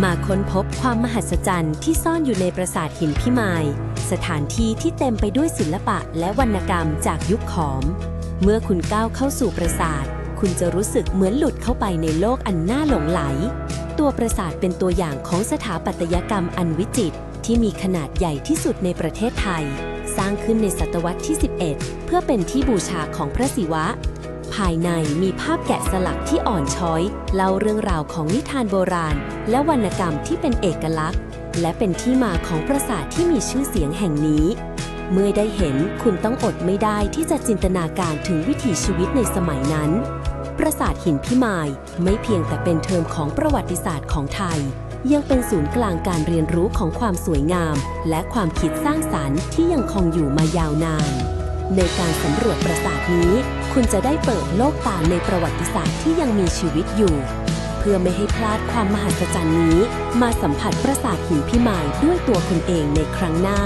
มาค้นพบความมหัศจรรย์ที่ซ่อนอยู่ในปราสาทหินพิมาย สถานที่ที่เต็มไปด้วยศิลปะและวรรณกรรมจากยุคขอม เมื่อคุณก้าวเข้าสู่ปราสาท คุณจะรู้สึกเหมือนหลุดเข้าไปในโลกอันน่าหลงไหล ตัวปราสาทเป็นตัวอย่างของสถาปัตยกรรมอันวิจิตรที่มีขนาดใหญ่ที่สุดในประเทศไทย สร้างขึ้นในศตวรรษที่ 11 เพื่อเป็นที่บูชาของพระศิวะ ภายในมีภาพแกะสลักที่อ่อนช้อย เล่าเรื่องราวของนิทานโบราณ และวรรณกรรมที่เป็นเอกลักษณ์ และเป็นที่มาของปราสาทที่มีชื่อเสียงแห่งนี้ เมื่อได้เห็นคุณต้องอดไม่ได้ที่จะจินตนาการถึงวิถีชีวิตในสมัยนั้น ปราสาทหินพิมายไม่เพียงแต่เป็นเทอมของประวัติศาสตร์ของไทย ยังเป็นศูนย์กลางการเรียนรู้ของความสวยงาม และความคิดสร้างสรรค์ที่ยังคงอยู่มายาวนาน ในการสำรวจปราสาทนี้ คุณจะได้เปิดโลกตาในประวัติศาสตร์ที่ยังมีชีวิตอยู่ เพื่อไม่ให้พลาดความมหัศจรรย์นี้ มาสัมผัสปราสาทหินพิมายด้วยตัวคุณเองในครั้งหน้า